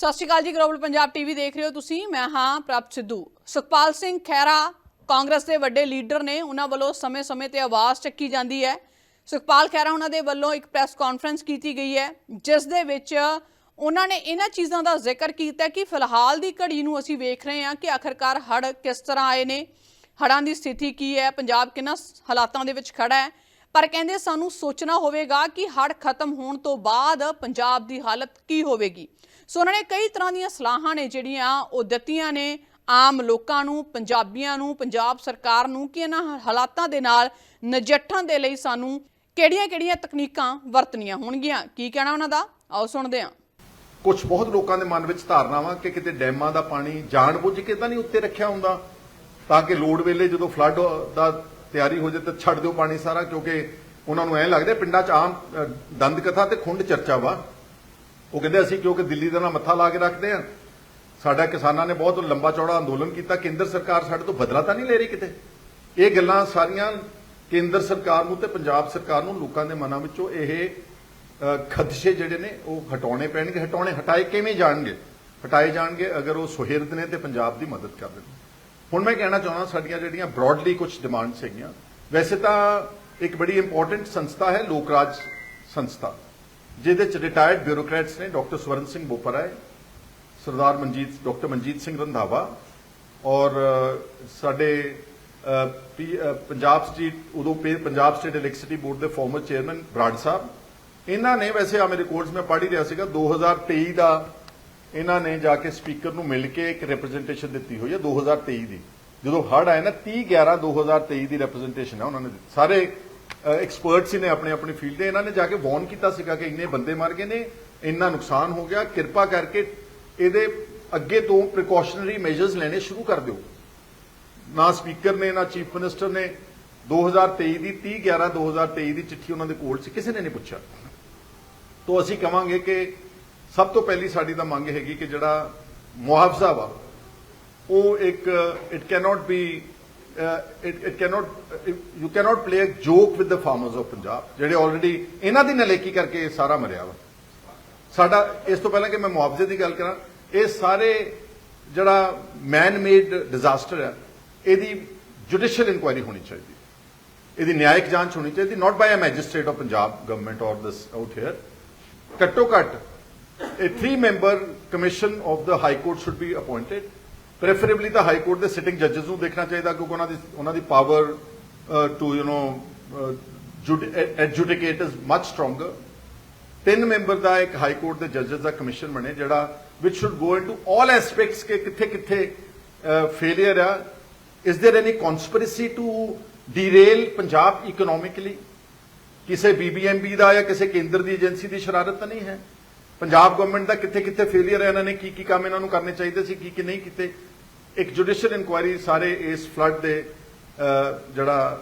ਸਤਿ ਸ਼੍ਰੀ ਅਕਾਲ ਜੀ global Punjab TV ਦੇਖ ਰਹੇ ਹੋ ਤੁਸੀਂ। ਮੈਂ ਹਾਂ ਪ੍ਰਭ ਸਿੱਧੂ। ਸੁਖਪਾਲ ਸਿੰਘ ਖਹਿਰਾ ਕਾਂਗਰਸ ਦੇ ਵੱਡੇ ਲੀਡਰ ਨੇ, ਉਹਨਾਂ ਵੱਲੋਂ ਸਮੇਂ-ਸਮੇਂ ਤੇ ਆਵਾਜ਼ ਚੱਕੀ ਜਾਂਦੀ ਹੈ। ਸੁਖਪਾਲ ਖਹਿਰਾ ਉਹਨਾਂ ਦੇ ਵੱਲੋਂ ਇੱਕ ਪ੍ਰੈਸ ਕਾਨਫਰੰਸ ਕੀਤੀ ਗਈ ਹੈ, ਜਿਸ ਦੇ ਵਿੱਚ ਉਹਨਾਂ ਨੇ ਇਹਨਾਂ ਚੀਜ਼ਾਂ ਦਾ ਜ਼ਿਕਰ ਕੀਤਾ ਕਿ ਫਿਲਹਾਲ ਦੀ ਘੜੀ ਨੂੰ ਅਸੀਂ ਵੇਖ ਰਹੇ ਹਾਂ ਕਿ ਆਖਰਕਾਰ ਹੜ੍ਹ ਕਿਸ ਤਰ੍ਹਾਂ ਆਏ ਨੇ, ਹੜ੍ਹਾਂ ਦੀ ਸਥਿਤੀ ਕੀ ਹੈ, ਪੰਜਾਬ ਕਿੰਨਾ ਹਾਲਾਤਾਂ ਦੇ ਵਿੱਚ ਖੜਾ ਹੈ। ਪਰ ਕਹਿੰਦੇ ਸਾਨੂੰ ਸੋਚਣਾ ਹੋਵੇਗਾ ਕਿ ਹੜ੍ਹ ਖਤਮ ਹੋਣ ਤੋਂ ਬਾਅਦ ਪੰਜਾਬ ਦੀ ਹਾਲਤ ਕੀ ਹੋਵੇਗੀ। ਸੋ ਉਹਨਾਂ ਨੇ ਕਈ ਤਰ੍ਹਾਂ ਦੀਆਂ ਸਲਾਹਾਂ ਨੇ ਜਿਹੜੀਆਂ ਉਹ ਦਿੱਤੀਆਂ ਨੇ ਆਮ ਲੋਕਾਂ ਨੂੰ, ਪੰਜਾਬੀਆਂ ਨੂੰ, ਪੰਜਾਬ ਸਰਕਾਰ ਨੂੰ ਕਿ ਇਹਨਾਂ ਹਾਲਾਤਾਂ ਦੇ ਨਾਲ ਨਜਿੱਠਣ ਦੇ ਲਈ ਸਾਨੂੰ ਕਿਹੜੀਆਂ-ਕਿਹੜੀਆਂ ਤਕਨੀਕਾਂ ਵਰਤਣੀਆਂ ਹੋਣਗੀਆਂ? ਕੀ ਕਹਿਣਾ ਉਹਨਾਂ ਦਾ? ਆਓ ਸੁਣਦੇ ਹਾਂ। ਕੁਝ ਬਹੁਤ ਲੋਕਾਂ ਦੇ ਮਨ ਵਿੱਚ ਧਾਰਨਾਵਾਂ ਕਿ ਕਿਤੇ ਡੈਮਾਂ ਦਾ ਪਾਣੀ ਜਾਣਬੁੱਝ ਕੇ ਤਾਂ ਨਹੀਂ ਉੱਤੇ ਰੱਖਿਆ ਹੁੰਦਾ, ਤਾਂ ਕਿ ਲੋੜ ਵੇਲੇ ਜਦੋਂ ਫਲੱਡ ਦਾ ਤਿਆਰੀ ਹੋ ਜਾਏ ਤਾਂ ਛੱਡ ਦਿਓ ਪਾਣੀ ਸਾਰਾ, ਕਿਉਂਕਿ ਉਹਨਾਂ ਨੂੰ ਐਂ ਲੱਗਦਾ ਪਿੰਡਾਂ 'ਚ ਆਮ ਦੰਦ ਕਥਾ ਤੇ ਖੁੰਡ ਚਰਚਾ ਵਾ। ਉਹ ਕਹਿੰਦੇ ਅਸੀਂ ਕਿਉਂਕਿ ਦਿੱਲੀ ਦਾ ਨਾਲ ਮੱਥਾ ਲਾ ਕੇ ਰੱਖਦੇ ਆ ਸਾਡਾ ਕਿਸਾਨਾਂ ਨੇ ਬਹੁਤ ਲੰਬਾ ਚੌੜਾ ਅੰਦੋਲਨ ਕੀਤਾ, ਕੇਂਦਰ ਸਰਕਾਰ ਸਾਡੇ ਤੋਂ ਬਦਲਾ ਤਾਂ ਨਹੀਂ ਲੈ ਰਹੀ ਕਿਤੇ? ਇਹ ਗੱਲਾਂ ਸਾਰੀਆਂ ਕੇਂਦਰ ਸਰਕਾਰ ਨੂੰ ਤੇ ਪੰਜਾਬ ਸਰਕਾਰ ਨੂੰ ਲੋਕਾਂ ਦੇ ਮਨਾਂ ਵਿੱਚੋਂ ਇਹ ਖਦਸ਼ੇ ਜਿਹੜੇ ਨੇ ਉਹ ਹਟਾਉਣੇ ਪੈਣਗੇ, ਹਟਾਉਣੇ, ਹਟਾਏ ਕਿਵੇਂ ਜਾਣਗੇ? ਹਟਾਏ ਜਾਣਗੇ ਅਗਰ ਉਹ ਸੁਹਿਰਦ ਨੇ ਤੇ ਪੰਜਾਬ ਦੀ ਮਦਦ ਕਰ ਦੇਣ। ਹੁਣ ਮੈਂ ਕਹਿਣਾ ਚਾਹੁੰਦਾ ਸਾਡੀਆਂ ਜਿਹੜੀਆਂ ਬ੍ਰੌਡਲੀ ਕੁਝ ਡਿਮਾਂਡਸ ਹੈਗੀਆਂ, ਵੈਸੇ ਤਾਂ ਇੱਕ ਬੜੀ ਇੰਪੋਰਟੈਂਟ ਸੰਸਥਾ ਹੈ ਲੋਕ ਰਾਜ ਸੰਸਥਾ। ਜਿਹਦੇ ਚ ਰਿਟਾਇਰਡ ਬਿਊਰੋਕ੍ਰੈਟਸ ਨੇ ਡਾਕਟਰ ਸਵਰਨ ਸਿੰਘ ਬੋਪਰਾਏ, ਸਰਦਾਰ ਮਨਜੀਤ ਡਾਕਟਰ ਮਨਜੀਤ ਸਿੰਘ ਰੰਧਾਵਾ ਔਰ ਸਾਡੇ ਪੰਜਾਬ ਸਟੇਟ, ਉਦੋਂ ਪੰਜਾਬ ਸਟੇਟ ਇਲੈਕਟ੍ਰਿਸਿਟੀ ਬੋਰਡ ਦੇ ਫਾਰਮਰ ਚੇਅਰਮੈਨ ਬਰਾੜ ਸਾਹਿਬ। ਇਹਨਾਂ ਨੇ ਵੈਸੇ ਆ ਮੇਰੇ ਕੋਰਸ ਮੈਂ ਪੜ੍ਹ ਹੀ ਰਿਹਾ ਸੀਗਾ 2023 ਦਾ ਇਹਨਾਂ ਨੇ ਜਾ ਕੇ ਸਪੀਕਰ ਨੂੰ ਮਿਲ ਕੇ ਇੱਕ ਰਿਪਰੈਜ਼ੈਂਟੇਸ਼ਨ ਦਿੱਤੀ ਹੋਈ ਹੈ 2023 ਦੀ। ਜਦੋਂ ਹੜ ਆਇਆ ਨਾ 30 11 2023 ਦੀ ਰਿਪਰੈਜ਼ੈਂਟੇਸ਼ਨ ਹੈ ਉਹਨਾਂ ਨੇ ਸਾਰੇ ਐਕਸਪਰਟ ਸੀ ਨੇ ਆਪਣੇ ਆਪਣੇ ਫੀਲਡ ਦੇ ਇਹਨਾਂ ਨੇ ਜਾ ਕੇ ਵਾਰਨ ਕੀਤਾ ਸੀਗਾ ਕਿ ਇੰਨੇ ਬੰਦੇ ਮਰ ਗਏ ਨੇ, ਇੰਨਾ ਨੁਕਸਾਨ ਹੋ ਗਿਆ। ਕਿਰਪਾ ਕਰਕੇ ਇਹਦੇ ਅੱਗੇ ਤੋਂ ਪ੍ਰੀਕਾਸ਼ਨਰੀ ਮੈਜਰਸ ਲੈਣੇ ਸ਼ੁਰੂ ਕਰ ਦਿਓ। ਨਾ ਸਪੀਕਰ ਨੇ, ਨਾ ਚੀਫ ਮਿਨਿਸਟਰ ਨੇ। 2023 ਦੀ 30 11 2023 ਦੀ ਚਿੱਠੀ ਉਹਨਾਂ ਦੇ ਕੋਲ ਸੀ। ਕਿਸੇ ਨੇ ਨਹੀਂ ਪੁੱਛਿਆ। ਤੋਂ ਅਸੀਂ ਕਵਾਂਗੇ ਕਿ ਸਭ ਤੋਂ ਪਹਿਲੀ ਸਾਡੀ ਤਾਂ ਮੰਗ ਹੈਗੀ ਕਿ ਜਿਹੜਾ ਮੁਆਵਜ਼ਾ ਵਾ, ਉਹ ਇੱਕ it cannot be it it cannot you cannot play a joke with the farmers of Punjab ਜਿਹੜੇ ਆਲਰੇਡੀ ਇਹਨਾਂ ਦੀ ਨਲੇਕੀ ਕਰਕੇ ਇਹ ਸਾਰਾ ਮਰਿਆ ਵਾ। ਸਾਡਾ, ਇਸ ਤੋਂ ਪਹਿਲਾਂ ਕਿ ਮੈਂ ਮੁਆਵਜ਼ੇ ਦੀ ਗੱਲ ਕਰਾਂ, ਇਹ ਸਾਰੇ ਜਿਹੜਾ ਮੈਨ ਮੇਡ ਡਿਜ਼ਾਸਟਰ ਹੈ ਇਹਦੀ ਜੁਡੀਸ਼ੀਅਲ ਇਨਕੁਆਇਰੀ ਹੋਣੀ ਚਾਹੀਦੀ। ਇਹਦੀ ਨਿਆਇਕ ਜਾਂਚ ਹੋਣੀ ਚਾਹੀਦੀ not by a magistrate of Punjab government or this out hair ਘੱਟੋ ਘੱਟ a three member commission of the high court should be appointed preferably ਤਾਂ ਹਾਈ ਕੋਰਟ ਦੇ ਸਿਟਿੰਗ judges ਨੂੰ ਦੇਖਣਾ ਚਾਹੀਦਾ, ਕਿਉਂਕਿ ਉਹਨਾਂ ਦੀ ਉਹਨਾਂ ਦੀ power to you know adjudicate is much stronger. ਤਿੰਨ ਮੈਂਬਰ ਦਾ ਇੱਕ ਹਾਈ ਕੋਰਟ ਦੇ ਜੱਜਸ ਦਾ ਕਮਿਸ਼ਨ ਬਣੇ, ਜਿਹੜਾ, which should go into all aspects ਕਿ ਕਿੱਥੇ ਕਿੱਥੇ ਫੇਲਿਅਰ ਆ। Is there any conspiracy to derail Punjab economically ਕਿਸੇ ਬੀਬੀਐਮਬੀ ਦਾ ਜਾਂ ਕਿਸੇ ਕੇਂਦਰ ਦੀ ਏਜੰਸੀ ਦੀ ਸ਼ਰਾਰਤ ਤਾਂ ਨਹੀਂ ਹੈ। ਪੰਜਾਬ ਗਵਰਨਮੈਂਟ ਦਾ ਕਿੱਥੇ ਕਿੱਥੇ ਫੇਲਿਅਰ ਹੈ ਇਹਨਾਂ ਨੇ ਕੀ ਕੀ ਕੰਮ ਇਹਨਾਂ ਨੂੰ ਕਰਨੇ ਚਾਹੀਦੇ ਸੀ ਕੀ ਕੀ ਨਹੀਂ ਕੀਤੇ। ਇੱਕ ਜੁਡੀਸ਼ੀਅਲ ਇਨਕੁਆਇਰੀ ਸਾਰੇ ਇਸ ਫਲੱਡ ਦੇ ਜਿਹੜਾ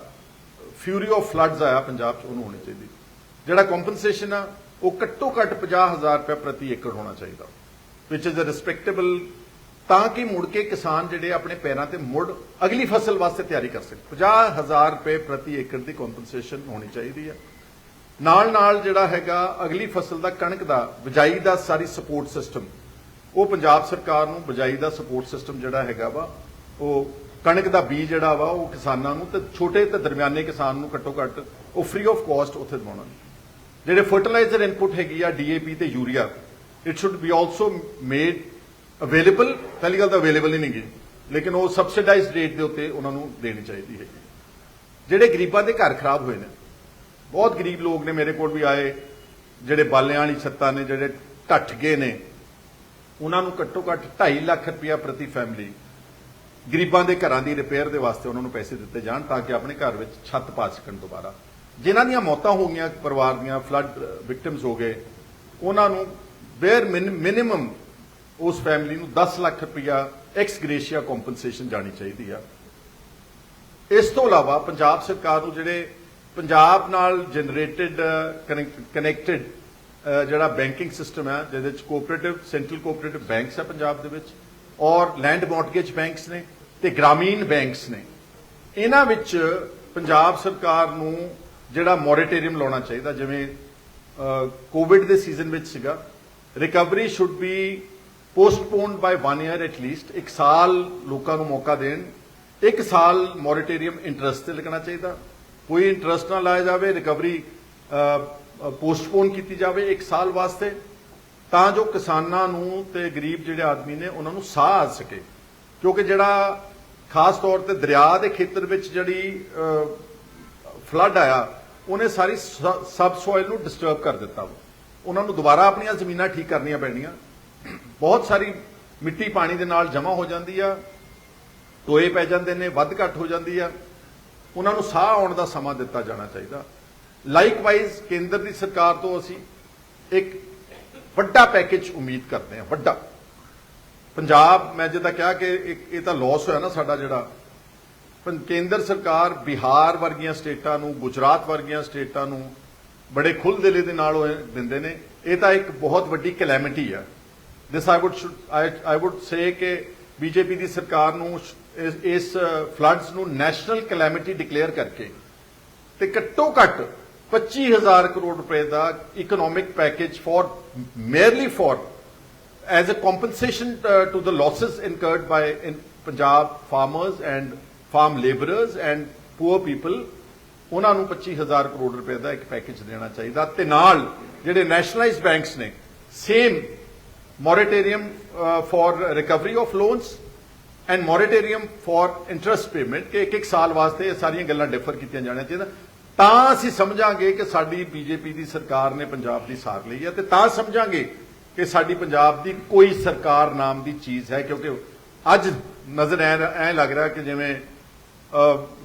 ਫਿਊਰੀ ਆਫ ਫਲੱਡਸ ਆਇਆ ਪੰਜਾਬ 'ਚ, ਉਹਨੂੰ ਹੋਣੀ ਚਾਹੀਦੀ। ਜਿਹੜਾ ਕੰਪਨਸੇਸ਼ਨ ਆ, ਉਹ ਘੱਟੋ ਘੱਟ 50000 ਰੁਪਏ ਪ੍ਰਤੀ ਏਕੜ ਹੋਣਾ ਚਾਹੀਦਾ। ਵਿਚ ਇਜ਼ ਅ ਰਿਸਪੈਕਟੇਬਲ ਤਾਂ ਕਿ ਮੁੜ ਕੇ ਕਿਸਾਨ ਜਿਹੜੇ ਆਪਣੇ ਪੈਰਾਂ ਤੇ ਮੁੜ ਅਗਲੀ ਫਸਲ ਵਾਸਤੇ ਤਿਆਰੀ ਕਰ ਸਕਣ। 50000 ਰੁਪਏ ਪ੍ਰਤੀ ਏਕੜ ਦੀ ਕੰਪਨਸੇਸ਼ਨ ਹੋਣੀ ਚਾਹੀਦੀ ਹੈ ਨਾਲ ਨਾਲ ਜਿਹੜਾ ਹੈਗਾ, ਅਗਲੀ ਫਸਲ ਦਾ ਕਣਕ ਦਾ, ਬਿਜਾਈ ਦਾ ਸਾਰੀ ਸਪੋਰਟ ਸਿਸਟਮ ਉਹ ਪੰਜਾਬ ਸਰਕਾਰ ਨੂੰ ਬਿਜਾਈ ਦਾ ਸਪੋਰਟ ਸਿਸਟਮ ਜਿਹੜਾ ਹੈਗਾ ਵਾ, ਉਹ ਕਣਕ ਦਾ ਬੀਜ ਜਿਹੜਾ ਵਾ, ਉਹ ਕਿਸਾਨਾਂ ਨੂੰ ਤੇ ਛੋਟੇ ਤੇ ਦਰਮਿਆਨੇ ਕਿਸਾਨ ਨੂੰ ਘੱਟੋ ਘੱਟ ਉਹ ਫ੍ਰੀ ਆਫ ਕਾਸਟ ਉੱਥੇ ਦਵਾਉਣਾ। ਜਿਹੜੇ ਫਰਟੀਲਾਈਜ਼ਰ ਇਨਪੁਟ ਹੈਗੀ ਆ ਡੀਏਪੀ ਤੇ urea it should be also made available ਪਹਿਲੀ ਗੱਲ ਤਾਂ ਅਵੇਲੇਬਲ ਹੀ ਨਹੀਂ ਗੀ, ਲੇਕਿਨ ਉਹ ਸਬਸਿਡਾਈਜ਼ਡ ਰੇਟ ਦੇ ਉੱਤੇ ਉਹਨਾਂ ਨੂੰ ਦੇਣੀ ਚਾਹੀਦੀ ਹੈ ਜਿਹੜੇ ਗਰੀਬਾਂ ਦੇ ਘਰ ਖਰਾਬ ਹੋਏ ਨੇ, ਬਹੁਤ ਗਰੀਬ ਲੋਕ ਨੇ ਮੇਰੇ ਕੋਲ ਵੀ ਆਏ, ਜਿਹੜੇ ਬਾਲਿਆਂ ਵਾਲੀ ਛੱਤਾਂ ਨੇ, ਜਿਹੜੇ ਢੱਠ ਗਏ ਨੇ ਉਹਨਾਂ ਨੂੰ ਘੱਟੋ ਘੱਟ 2.5 ਲੱਖ ਰੁਪਇਆ ਪ੍ਰਤੀ ਫੈਮਿਲੀ ਗਰੀਬਾਂ ਦੇ ਘਰਾਂ ਦੀ ਰਿਪੇਅਰ ਦੇ ਵਾਸਤੇ ਉਹਨਾਂ ਨੂੰ ਪੈਸੇ ਦਿੱਤੇ ਜਾਣ ਤਾਂ ਕਿ ਆਪਣੇ ਘਰ ਵਿੱਚ ਛੱਤ ਪਾ ਸਕਣ ਦੁਬਾਰਾ। ਜਿਨ੍ਹਾਂ ਦੀਆਂ ਮੌਤਾਂ ਹੋ ਗਈਆਂ, ਪਰਿਵਾਰ ਦੀਆਂ ਫਲੱਡ ਵਿਕਟਿਮਸ ਹੋ ਗਏ, ਉਹਨਾਂ ਨੂੰ ਬੇਅਰ ਮਿਨੀਮਮ ਉਸ ਫੈਮਿਲੀ ਨੂੰ 10 ਲੱਖ ਰੁਪਇਆ ਐਕਸ ਗ੍ਰੇਸ਼ੀਆ ਕੰਪਨਸੇਸ਼ਨ ਜਾਣੀ ਚਾਹੀਦੀ ਆ। ਇਸ ਤੋਂ ਇਲਾਵਾ ਪੰਜਾਬ ਸਰਕਾਰ ਨੂੰ ਜਿਹੜੇ ਪੰਜਾਬ ਨਾਲ ਜਨਰੇਟਡ ਕਨੈਕਟਡ ਜਿਹੜਾ ਬੈਂਕਿੰਗ ਸਿਸਟਮ ਹੈ, ਜਿਹਦੇ ਵਿੱਚ ਕੋਆਪਰੇਟਿਵ ਸੈਂਟਰਲ ਕੋਆਪਰੇਟਿਵ ਬੈਂਕਸ ਹੈ ਪੰਜਾਬ ਦੇ ਵਿੱਚ, ਔਰ ਲੈਂਡ ਮਾਰਟਗੇਜ ਬੈਂਕਸ ਨੇ ਤੇ ਗ੍ਰਾਮੀਣ ਬੈਂਕਸ ਨੇ। ਇਹਨਾਂ ਵਿੱਚ ਪੰਜਾਬ ਸਰਕਾਰ ਨੂੰ ਜਿਹੜਾ ਮੋਰੇਟੋਰੀਅਮ ਲਾਉਣਾ ਚਾਹੀਦਾ, ਜਿਵੇਂ ਕੋਵਿਡ ਦੇ ਸੀਜ਼ਨ ਵਿੱਚ ਸੀਗਾ recovery should be postponed by 1 year at least ਇੱਕ ਸਾਲ ਲੋਕਾਂ ਨੂੰ ਮੌਕਾ ਦੇਣ, ਇੱਕ ਸਾਲ ਮੋਰੇਟੋਰੀਅਮ ਇੰਟਰਸਟ ਤੇ ਲੱਗਣਾ ਚਾਹੀਦਾ। ਕੋਈ ਇੰਟਰਸਟ ਨਾ ਲਾਇਆ ਜਾਵੇ ਰਿਕਵਰੀ ਪੋਸਟਪੋਨ ਕੀਤੀ ਜਾਵੇ ਇੱਕ ਸਾਲ ਵਾਸਤੇ, ਤਾਂ ਜੋ ਕਿਸਾਨਾਂ ਨੂੰ ਤੇ ਗਰੀਬ ਜਿਹੜੇ ਆਦਮੀ ਨੇ, ਉਹਨਾਂ ਨੂੰ ਸਾਹ ਆ ਸਕੇ। ਕਿਉਂਕਿ ਜਿਹੜਾ ਖਾਸ ਤੌਰ ਤੇ ਦਰਿਆ ਦੇ ਖੇਤਰ ਵਿੱਚ ਜਿਹੜੀ ਫਲੱਡ ਆਇਆ, ਉਹਨੇ ਸਾਰੀ ਸਬ ਸੋਇਲ ਨੂੰ ਡਿਸਟਰਬ ਕਰ ਦਿੱਤਾ। ਵਾ। ਉਹਨਾਂ ਨੂੰ ਦੁਬਾਰਾ ਆਪਣੀਆਂ ਜ਼ਮੀਨਾਂ ਠੀਕ ਕਰਨੀਆਂ ਪੈਣੀਆਂ। ਬਹੁਤ ਸਾਰੀ ਮਿੱਟੀ ਪਾਣੀ ਦੇ ਨਾਲ ਜਮ੍ਹਾਂ ਹੋ ਜਾਂਦੀ ਆ, ਟੋਏ ਪੈ ਜਾਂਦੇ ਨੇ, ਵੱਧ ਘੱਟ ਹੋ ਜਾਂਦੀ ਆ। ਉਹਨਾਂ ਨੂੰ ਸਾਹ ਆਉਣ ਦਾ ਸਮਾਂ ਦਿੱਤਾ ਜਾਣਾ ਚਾਹੀਦਾ। ਲਾਈਕਵਾਈਜ਼ ਕੇਂਦਰ ਦੀ ਸਰਕਾਰ ਤੋਂ ਅਸੀਂ ਇੱਕ ਵੱਡਾ ਪੈਕੇਜ ਉਮੀਦ ਕਰਦੇ ਹਾਂ, ਵੱਡਾ। ਪੰਜਾਬ, ਮੈਂ ਜਿੱਦਾਂ ਕਿਹਾ ਕਿ ਇੱਕ- ਇਹ ਤਾਂ ਲਾਸ ਹੋਇਆ ਨਾ ਸਾਡਾ ਜਿਹੜਾ। ਕੇਂਦਰ ਸਰਕਾਰ ਬਿਹਾਰ ਵਰਗੀਆਂ ਸਟੇਟਾਂ ਨੂੰ, ਗੁਜਰਾਤ ਵਰਗੀਆਂ ਸਟੇਟਾਂ ਨੂੰ ਬੜੇ ਖੁੱਲ੍ਹ ਖੁੱਲ੍ਹਦਿਲੀ ਦੇ ਨਾਲ ਉਹ ਦਿੰਦੇ ਨੇ। ਇਹ ਤਾਂ ਇੱਕ ਬਹੁਤ ਵੱਡੀ ਕੈਲੈਮਿਟੀ ਆ। ਦਿਸ I would I would say ਕਿ ਬੀਜੇਪੀ ਦੀ ਸਰਕਾਰ ਨੂੰ ਇਸ- ਇਸ ਫਲੱਡਸ ਨੂੰ ਨੈਸ਼ਨਲ ਕੈਲੈਮਿਟੀ ਡਿਕਲੇਅਰ ਕਰਕੇ ਤੇ ਘੱਟੋ ਘੱਟ 25000 ਕਰੋੜ ਰੁਪਏ ਦਾ economic package for merely for as a compensation to the losses incurred by in Punjab farmers and farm labourers and poor people ਉਹਨਾਂ ਨੂੰ 25000 ਕਰੋੜ ਰੁਪਏ ਦਾ ਇੱਕ ਪੈਕੇਜ ਦੇਣਾ ਚਾਹੀਦਾ ਤੇ ਨਾਲ ਜਿਹੜੇ ਨੈਸ਼ਨਲਾਈਜ਼ਡ ਬੈਂਕਸ ਨੇ same moratorium for recovery of loans and moratorium for interest payment ਕਿ ਇੱਕ ਇੱਕ ਸਾਲ ਵਾਸਤੇ ਇਹ ਸਾਰੀਆਂ ਗੱਲਾਂ ਡਿਫਰ ਕੀਤੀਆਂ ਜਾਣੀਆਂ ਚਾਹੀਦਾ ਤਾਂ ਅਸੀਂ ਸਮਝਾਂਗੇ ਕਿ ਸਾਡੀ ਬੀਜੇਪੀ ਦੀ ਸਰਕਾਰ ਨੇ ਪੰਜਾਬ ਦੀ ਸਾਰ ਲਈ ਹੈ ਤੇ ਤਾਂ ਸਮਝਾਂਗੇ ਕਿ ਸਾਡੀ ਪੰਜਾਬ ਦੀ ਕੋਈ ਸਰਕਾਰ ਨਾਮ ਦੀ ਚੀਜ਼ ਹੈ, ਕਿਉਂਕਿ ਅੱਜ ਨਜ਼ਰ ਐ ਐ ਲੱਗ ਰਿਹਾ ਕਿ ਜਿਵੇਂ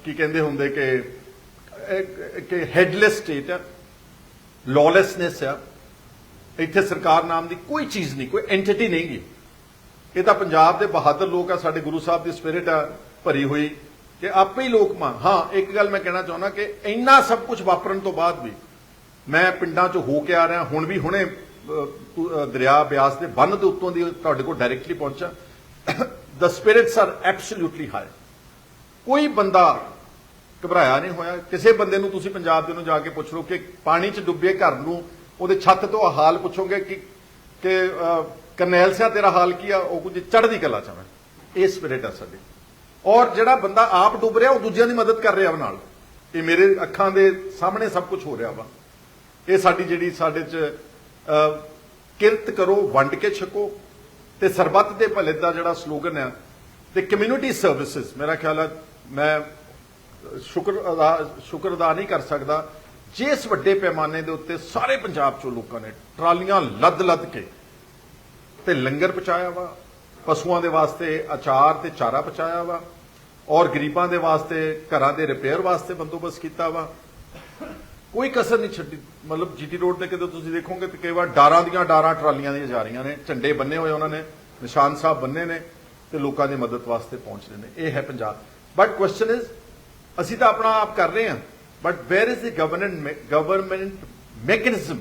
ਕੀ ਕਹਿੰਦੇ ਹੁੰਦੇ ਕਿ ਕਿ ਹੈਡਲੈਸ ਸਟੇਟ ਹੈ ਲੌਲੈਸਨੈਸ ਹੈ। ਇੱਥੇ ਸਰਕਾਰ ਨਾਮ ਦੀ ਕੋਈ ਚੀਜ਼ ਨਹੀਂ, ਕੋਈ ਐਂਟੀਟੀ ਨਹੀਂ ਗੀ। ਇਹ ਤਾਂ ਪੰਜਾਬ ਦੇ ਬਹਾਦਰ ਲੋਕ ਆ, ਸਾਡੇ ਗੁਰੂ ਸਾਹਿਬ ਦੀ ਸਪਿਰਿਟ ਆ, ਭਰੀ ਹੋਈ। ਕਿ ਆਪੇ ਹੀ ਲੋਕ ਮਾਂ ਹਾਂ ਇੱਕ ਗੱਲ ਮੈਂ ਕਹਿਣਾ ਚਾਹੁੰਦਾ ਕਿ ਇੰਨਾ ਸਭ ਕੁਝ ਵਾਪਰਨ ਤੋਂ ਬਾਅਦ ਵੀ ਮੈਂ ਪਿੰਡਾਂ 'ਚ ਹੋ ਕੇ ਆ ਰਿਹਾ ਹੁਣ ਵੀ ਹੁਣੇ ਦਰਿਆ ਬਿਆਸ ਦੇ ਬੰਨ ਦੇ ਉੱਤੋਂ ਦੀ ਤੁਹਾਡੇ ਕੋਲ ਡਾਇਰੈਕਟਲੀ ਪਹੁੰਚਾ। The spirits are absolutely high ਕੋਈ ਬੰਦਾ ਘਬਰਾਇਆ ਨਹੀਂ ਹੋਇਆ। ਕਿਸੇ ਬੰਦੇ ਨੂੰ ਤੁਸੀਂ ਪੰਜਾਬ ਦੇ ਨੂੰ ਜਾ ਕੇ ਪੁੱਛ ਲਓ ਕਿ ਪਾਣੀ 'ਚ ਡੁੱਬੇ ਘਰ ਨੂੰ ਉਹਦੇ ਛੱਤ ਤੋਂ ਹਾਲ ਪੁੱਛੋਗੇ ਕਿ ਕਿ ਅਹ, ਕਰਨੈਲ ਸਿਆ ਤੇਰਾ ਹਾਲ ਕੀ ਆ? ਉਹ ਕੁਝ ਚੜ੍ਹਦੀ ਕਲਾ ਚ ਮੈਂ ਇਹ ਸਪਿਰਿਟ ਆ ਸਾਡੀ। ਔਰ ਜਿਹੜਾ ਬੰਦਾ ਆਪ ਡੁੱਬ ਰਿਹਾ, ਉਹ ਦੂਜਿਆਂ ਦੀ ਮਦਦ ਕਰ ਰਿਹਾ ਵਾ ਨਾਲ। ਇਹ ਮੇਰੇ ਅੱਖਾਂ ਦੇ ਸਾਹਮਣੇ ਸਭ ਕੁਝ ਹੋ ਰਿਹਾ ਵਾ। ਇਹ ਸਾਡੀ ਜਿਹੜੀ ਸਾਡੇ ਚ ਕਿਰਤ ਕਰੋ, ਵੰਡ ਕੇ ਛਕੋ। ਤੇ ਸਰਬੱਤ ਦੇ ਭਲੇ ਦਾ ਜਿਹੜਾ ਸਲੋਗਨ ਹੈ ਤੇ ਕਮਿਊਨਿਟੀ ਸਰਵਿਸਿਜ਼ ਮੇਰਾ ਖਿਆਲ ਹੈ ਮੈਂ ਸ਼ੁਕਰ ਅਦਾ ਸ਼ੁਕਰ ਅਦਾ ਨਹੀਂ ਕਰ ਸਕਦਾ। ਜਿਸ ਵੱਡੇ ਪੈਮਾਨੇ ਦੇ ਉੱਤੇ ਸਾਰੇ ਪੰਜਾਬ ਚੋਂ ਲੋਕਾਂ ਨੇ ਟਰਾਲੀਆਂ ਲੱਦ ਲੱਦ ਕੇ ਤੇ ਲੰਗਰ ਪਹੁੰਚਾਇਆ ਵਾ। ਪਸ਼ੂਆਂ ਦੇ ਵਾਸਤੇ ਅਚਾਰ ਤੇ ਚਾਰਾ ਪਹੁੰਚਾਇਆ ਵਾ ਔਰ ਗਰੀਬਾਂ ਦੇ ਵਾਸਤੇ ਘਰਾਂ ਦੇ ਰਿਪੇਅਰ ਵਾਸਤੇ ਬੰਦੋਬਸਤ ਕੀਤਾ ਵਾ। ਕੋਈ ਕਸਰ ਨਹੀਂ ਛੱਡੀ। ਮਤਲਬ ਜੀਟੀ ਰੋਡ ਤੇ ਕਿਤੇ ਤੁਸੀਂ ਦੇਖੋਗੇ ਤੇ ਕਈ ਵਾਰ ਡਾਰਾਂ ਦੀਆਂ ਡਾਰਾਂ ਟਰਾਲੀਆਂ ਦੀਆਂ ਜਾ ਰਹੀਆਂ ਨੇ, ਝੰਡੇ ਬੰਨੇ ਹੋਏ ਉਹਨਾਂ ਨੇ, ਨਿਸ਼ਾਨ ਸਾਹਿਬ ਬੰਨੇ ਨੇ ਤੇ ਲੋਕਾਂ ਦੀ ਮਦਦ ਵਾਸਤੇ ਪਹੁੰਚ ਰਹੇ ਨੇ। ਇਹ ਹੈ ਪੰਜਾਬ। ਬਟ ਕੁਐਸਚਨ ਇਜ਼ ਅਸੀਂ ਤਾਂ ਆਪਣਾ ਆਪ ਕਰ ਰਹੇ ਹਾਂ। But where is the government government mechanism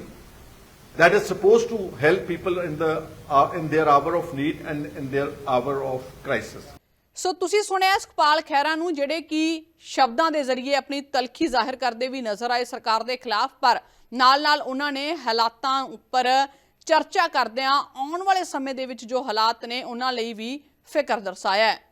that is supposed to help people in the uh, in their hour of need and in their hour of crisis. So ਤੁਸੀਂ ਸੁਣਿਆ ਸੁਖਪਾਲ ਖਹਿਰਾ ਨੂੰ ਜਿਹੜੇ ਕਿ ਸ਼ਬਦਾਂ ਦੇ ਜ਼ਰੀਏ ਆਪਣੀ ਤਲਖੀ ਜ਼ਾਹਿਰ ਕਰਦੇ ਵੀ ਨਜ਼ਰ ਆਏ ਸਰਕਾਰ ਦੇ ਖਿਲਾਫ ਪਰ ਨਾਲ-ਨਾਲ ਉਹਨਾਂ ਨੇ ਹਾਲਾਤਾਂ ਉੱਪਰ ਚਰਚਾ ਕਰਦਿਆਂ ਆਉਣ ਵਾਲੇ ਸਮੇਂ ਦੇ ਵਿੱਚ ਜੋ ਹਾਲਾਤ ਨੇ ਉਹਨਾਂ ਲਈ ਵੀ ਫਿਕਰ ਦਰਸਾਇਆ ਹੈ।